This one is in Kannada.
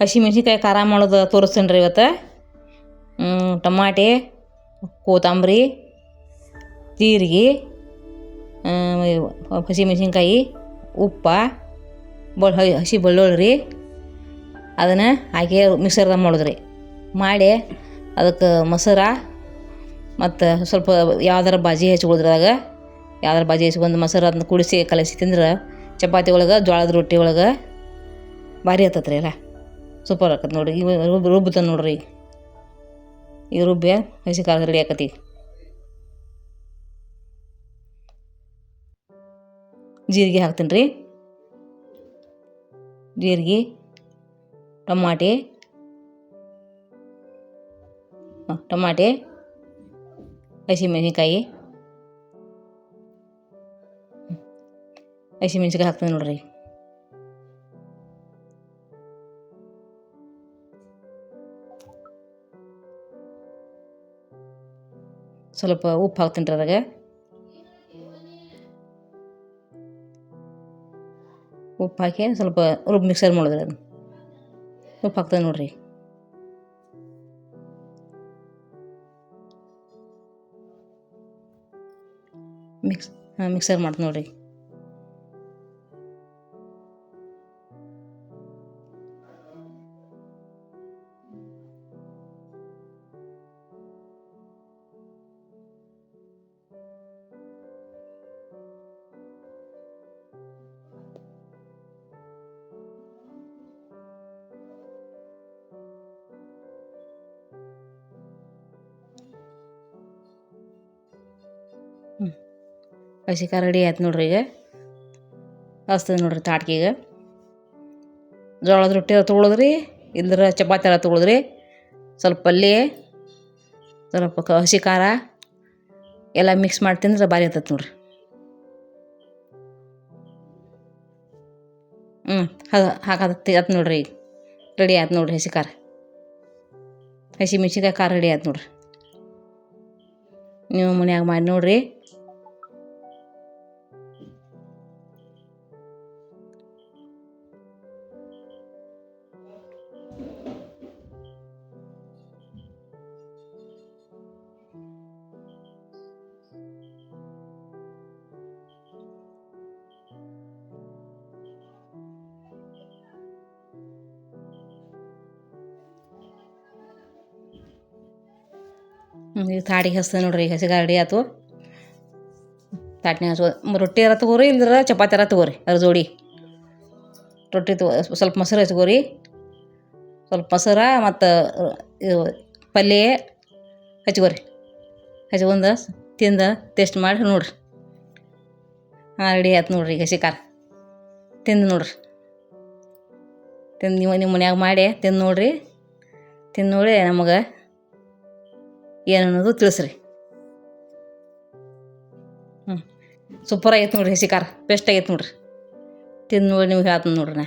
ಹಸಿಮೆಣ್ಸಿನ್ಕಾಯಿ ಖಾರ ಮಾಡೋದು ತೋರಿಸ್ತೀನಿ ರೀ ಇವತ್ತು. ಟಮಾಟೆ ಕೋತಂಬರಿ ಜೀರಿಗೆ ಹಸಿಮೆಣ್ಸಿನ್ಕಾಯಿ ಉಪ್ಪ ಬಳ್ ಹಸಿ ಬೆಳ್ಳುಳ್ಳಿ ರೀ. ಅದನ್ನು ಹಾಕಿ ಮಿಕ್ಸರ್ದಾಗ ಮಾಡೋದು ರೀ ಮಾಡಿ ಅದಕ್ಕೆ ಮೊಸರ ಮತ್ತು ಸ್ವಲ್ಪ ಯಾವ್ದಾರ ಬಾಜಿ ಹಚ್ಕೊಳ್ದ್ರಾಗ ಯಾವ್ದಾರ ಬಾಜಿ ಹಚ್ಕೊಂಡು ಮೊಸರು ಅದನ್ನ ಕುಡಿಸಿ ಕಲಸಿ ತಿಂದ್ರೆ ಚಪಾತಿ ಒಳಗೆ ಜೋಳದ ರೊಟ್ಟಿ ಒಳಗೆ ಭಾರಿ ಆತತ್ರಿ ಅಲ್ಲ. ಸೂಪರ್ ಆಕತ್ ನೋಡಿರಿ. ಇವ ರುಬ್ ರುಬ್ಬುತ್ತ ನೋಡ್ರಿ. ಈಗ ಈಗ ರುಬ್ಬಿ ಹಸಿ ಖಾರ ರೆಡಿ ಆಕತಿ. ಜೀರಿಗೆ ಹಾಕ್ತೀನಿ ರೀ. ಜೀರಿಗೆ, ಟಮಾಟೆ. ಟಮಾಟೆ, ಹಸಿಮೆಣ್ಸಿನ್ಕಾಯಿ. ಹಸಿಮೆಣ್ಸಿನ್ಕಾಯಿ ಹಾಕ್ತೀನಿ ನೋಡ್ರಿ. ಸ್ವಲ್ಪ ಉಪ್ಪು ಹಾಕ್ತೀನಿ ರೀ ಅದ್ರಾಗ. ಉಪ್ಪು ಹಾಕಿ ಸ್ವಲ್ಪ ರುಬ್ಬಿ ಮಿಕ್ಸರ್ ಮಾಡಿದ್ರಿ ಅದನ್ನು. ಉಪ್ಪು ಹಾಕ್ತದೆ ನೋಡ್ರಿ. ಮಿಕ್ಸ್ ಹಾಂ ಮಿಕ್ಸರ್ ಮಾಡ್ತೀನಿ ನೋಡ್ರಿ. ಹಸಿ ಖಾರ ರೆಡಿ ಆಯ್ತು ನೋಡ್ರಿ ಈಗ. ಹಸ್ತದ ನೋಡ್ರಿ ತಾಟ್ಕೀಗ ಜೋಳದ ರೊಟ್ಟಿ ತೊಗೊಳದ್ರಿ ಇಲ್ದ್ರ ಚಪಾತಿ ಎಲ್ಲ ತೊಗೊಳದ್ರಿ. ಸ್ವಲ್ಪ ಪಲ್ಯ, ಸ್ವಲ್ಪ ಹಸಿ ಖಾರ, ಎಲ್ಲ ಮಿಕ್ಸ್ ಮಾಡಿ ತಿಂದ್ರೆ ಭಾರಿ ಇರ್ತೈತೆ ನೋಡ್ರಿ. ಹ್ಞೂ ಹಾಕತ್ತೆ ಆಯ್ತು ನೋಡ್ರಿ ಈಗ. ರೆಡಿ ಆಯ್ತು ನೋಡ್ರಿ ಹಸಿ ಖಾರ. ಹಸಿ ಮೆಣ್ಸಿನ್ಕಾಯಿ ಖಾರ ರೆಡಿ ಆಯ್ತು ನೋಡ್ರಿ. ನೀವು ಮನ್ಯಾಗ ಮಾಡಿ ನೋಡ್ರಿ. ಈಗ ತಾಡಿ ಹಚ್ತೇನೆ ನೋಡ್ರಿ ಈಗ ಹಸಿ ಖಾರ ರೆಡಿ ಆಯ್ತು ತಾಟ್ನ್ಯಾಗ ಹಚ್ಚೋ ರೊಟ್ಟಿ ಅರ ತಗೋರಿ, ಇಲ್ದ್ರ ಚಪಾತಿ ಅರ ತಗೋರಿ, ಅದ್ರ ಜೋಡಿ. ರೊಟ್ಟಿ ತಗೋ ಸ್ವಲ್ಪ ಮೊಸರು ಹಚ್ಕೋರಿ. ಸ್ವಲ್ಪ ಮೊಸರ ಮತ್ತು, ಇದು ಪಲ್ಯ ಹಚ್ಕೋರಿ. ಹಚ್ಕೊಂಡು ತಿಂದು ಟೇಸ್ಟ್ ಮಾಡಿ ನೋಡ್ರಿ. ಹಾಂ ರೆಡಿ ಆಯ್ತು ನೋಡ್ರಿ ಈಗ ಹಸಿ ತಿಂದು ನೋಡ್ರಿ. ತಿಂದು ನೀವು ನಿಮ್ಮ ಮನ್ಯಾಗ ಮಾಡಿ ತಿಂದು ನೋಡ್ರಿ. ತಿಂದು ನೋಡಿ ನಮಗೆ. ಏನು ಅನ್ನೋದು ತಿಳಿಸ್ರಿ. ಹ್ಞೂ ಸೂಪರ್ ಆಗೈತೆ ನೋಡ್ರಿ ಹಸಿ ಖಾರ. ಬೆಸ್ಟ್ ಆಗೈತೆ ನೋಡ್ರಿ. ತಿಂದು ನೋಡಿ ನೀವು ಹೇಳ್ತೀನಿ ನೋಡ್ರಿ ನಾ.